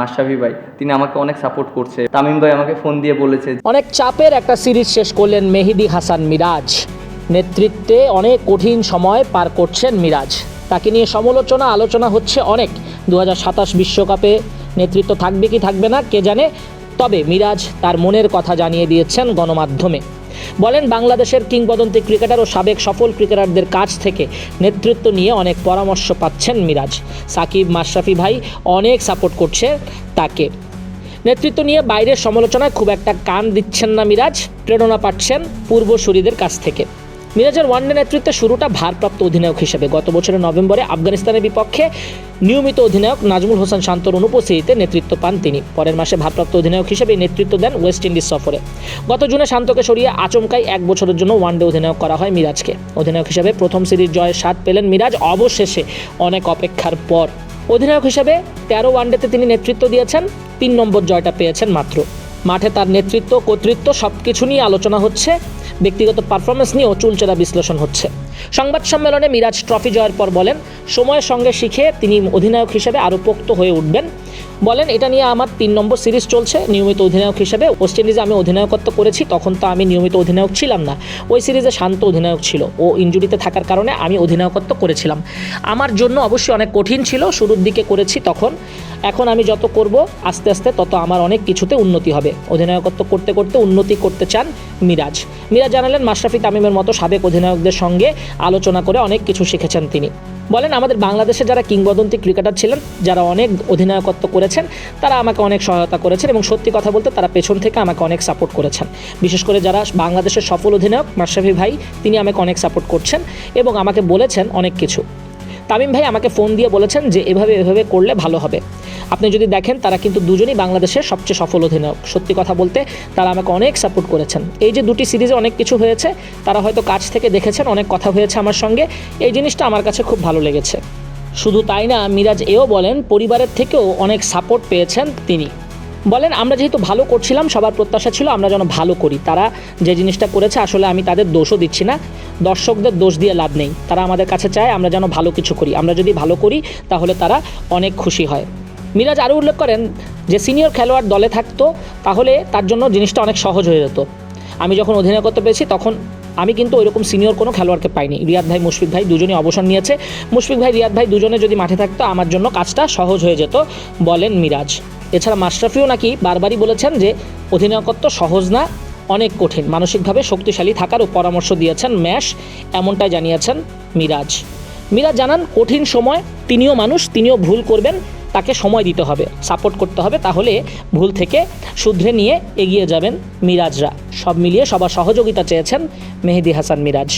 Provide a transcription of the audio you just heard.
মাশরাফি ভাই, তিনি আমাকে অনেক সাপোর্ট করছে। তামিম ভাই আমাকে ফোন দিয়ে বলেছে অনেক চাপের একটা সিরিজ শেষ করলেন মেহেদি হাসান মিরাজ। নেতৃত্বে অনেক কঠিন সময় পার করছেন মিরাজ। তাকে নিয়ে সমালোচনা, আলোচনা হচ্ছে অনেক। দু বিশ্বকাপে নেতৃত্ব থাকবে কি থাকবে না, কে জানে? তবে মিরাজ তার মনের কথা জানিয়ে দিয়েছেন গণমাধ্যমে। বলেন, বাংলাদেশের কিংবদন্তি ক্রিকেটার ও সাবেক সফল ক্রিকেটারদের কাছ থেকে নেতৃত্ব নিয়ে অনেক পরামর্শ পাচ্ছেন মিরাজ। সাকিব মাশরাফি ভাই অনেক সাপোর্ট করছে তাকে। নেতৃত্ব নিয়ে বাইরের সমালোচনায় খুব একটা কান দিচ্ছেন না মিরাজ, প্রেরণা পাচ্ছেন পূর্বসূরিদের কাছ থেকে। মিরাজের ওয়ানডে নেতৃত্বে শুরুটা ভারপ্রাপ্ত অধিনায়ক হিসেবে। গত বছরের নভেম্বরে আফগানিস্তানের বিপক্ষে নিয়মিত অধিনায়ক নাজমুল হোসেন শান্তর অনুপস্থিতিতে নেতৃত্ব পান তিনি। পরের মাসে ভারপ্রাপ্ত অধিনায়ক হিসেবে নেতৃত্ব দেন ওয়েস্ট ইন্ডিজ সফরে। গত জুনে শান্তকে সরিয়ে আচমকাই এক বছরের জন্য ওয়ানডে অধিনায়ক করা হয় মিরাজকে। অধিনায়ক হিসেবে প্রথম সিরিজ জয়ের স্বাদ পেলেন মিরাজ, অবশেষে অনেক অপেক্ষার পর। অধিনায়ক হিসেবে তেরো ওয়ানডেতে তিনি নেতৃত্ব দিয়েছেন, তিন নম্বর জয়টা পেয়েছেন মাত্র। মাঠে তার নেতৃত্ব, কর্তৃত্ব সব কিছু নিয়ে আলোচনা হচ্ছে ব্যক্তিগত পারফরমেন্স নিয়েও চুলচেরা বিশ্লেষণ হচ্ছে। সংবাদ সম্মেলনে মিরাজ ট্রফি জয়ের পর বলেন, সময়ের সঙ্গে শিখে তিনি অধিনায়ক হিসেবে আরও পোক্ত হয়ে উঠবেন। বলেন, এটা নিয়ে আমার তিন নম্বর সিরিজ চলছে। নিয়মিত অধিনায়ক হিসেবে ওয়েস্ট ইন্ডিজে আমি অধিনায়কত্ব করেছি, তখন তো আমি নিয়মিত অধিনায়ক ছিলাম না। ওই সিরিজে শান্ত অধিনায়ক ছিল। ও ইঞ্জুরিতে থাকার কারণে আমি অধিনায়কত্ব করেছিলাম। আমার জন্য অবশ্যই অনেক কঠিন ছিল, শুরুর দিকে করেছি তখন। এখন আমি যত করব, আস্তে আস্তে তত আমার অনেক কিছুতে উন্নতি হবে। অধিনায়কত্ব করতে করতে উন্নতি করতে চান মিরাজ। মিরাজ জানালেন, মাশরাফি তামিমের মতো সাবেক অধিনায়কদের সঙ্গে আলোচনা করে অনেক কিছু শিখেছেন তিনি। বলেন, আমাদের বাংলাদেশে যারা কিংবদন্তি ক্রিকেটার ছিলেন, যারা অনেক অধিনায়কত্ব করেছেন, তারা আমাকে অনেক সহায়তা করেছেন এবং সত্যি কথা বলতে তারা পেছন থেকে আমাকে অনেক সাপোর্ট করেছেন। বিশেষ করে যারা বাংলাদেশের সফল অধিনায়ক মাশরাফি ভাই, তিনি আমাকে অনেক সাপোর্ট করছেন এবং আমাকে বলেছেন অনেক কিছু। তামিম ভাই আমাকে ফোন দিয়ে বলেছেন যে এভাবে এভাবে করলে ভালো হবে। আপনি যদি দেখেন তারা কিন্তু দুজনই বাংলাদেশের সবচেয়ে সফল অধিনায়ক সত্যি কথা বলতে তারা আমাকে অনেক সাপোর্ট করেছেন। এই যে দুটি সিরিজে অনেক কিছু হয়েছে, তারা হয়তো কাছ থেকে দেখেছেন, অনেক কথা হয়েছে আমার সঙ্গে। এই জিনিসটা আমার কাছে খুব ভালো লেগেছে। শুধু তাই না, মিরাজ এও বলেন, পরিবারের থেকেও অনেক সাপোর্ট পেয়েছেন তিনি। বলেন, আমরা যেহেতু ভালো করছিলাম, সবার প্রত্যাশা ছিল আমরা যেন ভালো করি। তারা যে জিনিসটা করেছে, আসলে আমি তাদের দোষও দিচ্ছি না। দর্শকদের দোষ দিয়ে লাভ নেই। তারা আমাদের কাছে চায় আমরা যেন ভালো কিছু করি। আমরা যদি ভালো করি, তাহলে তারা অনেক খুশি হয়। মিরাজ আরও উল্লেখ করেন যে, সিনিয়র খেলোয়াড় দলে থাকতো, তাহলে তার জন্য জিনিসটা অনেক সহজ হয়ে যেত। আমি যখন অধিনায়কত্ব পেয়েছি তখন আমি কিন্তু ওইরকম সিনিয়র কোনো খেলোয়াড়কে পাইনি। রিয়াদ ভাই, মুশফিক ভাই দুজনেই অবসর নিয়েছে। মুশফিক ভাই, রিয়াদ ভাই দুজনে যদি মাঠে থাকতো, আমার জন্য কাজটা সহজ হয়ে যেত, বলেন মিরাজ। এছাড়া মাশরাফিও নাকি বারবারই বলেছেন যে, অধিনায়কত্ব সহজ না অনেক কঠিন। মানসিকভাবে শক্তিশালী থাকারও পরামর্শ দিয়েছেন ম্যাশ, এমনটাই জানিয়েছেন মিরাজ। মিরাজ জানান, কঠিন সময়, তিনিও মানুষ, তিনিও ভুল করবেন, তাকে সময় দিতে হবে, সাপোর্ট করতে হবে, তাহলে ভুল থেকে শুধরে নিয়ে এগিয়ে যাবেন মিরাজরা। সব মিলিয়ে সবার সহযোগিতা চেয়েছেন মেহেদি হাসান মিরাজ।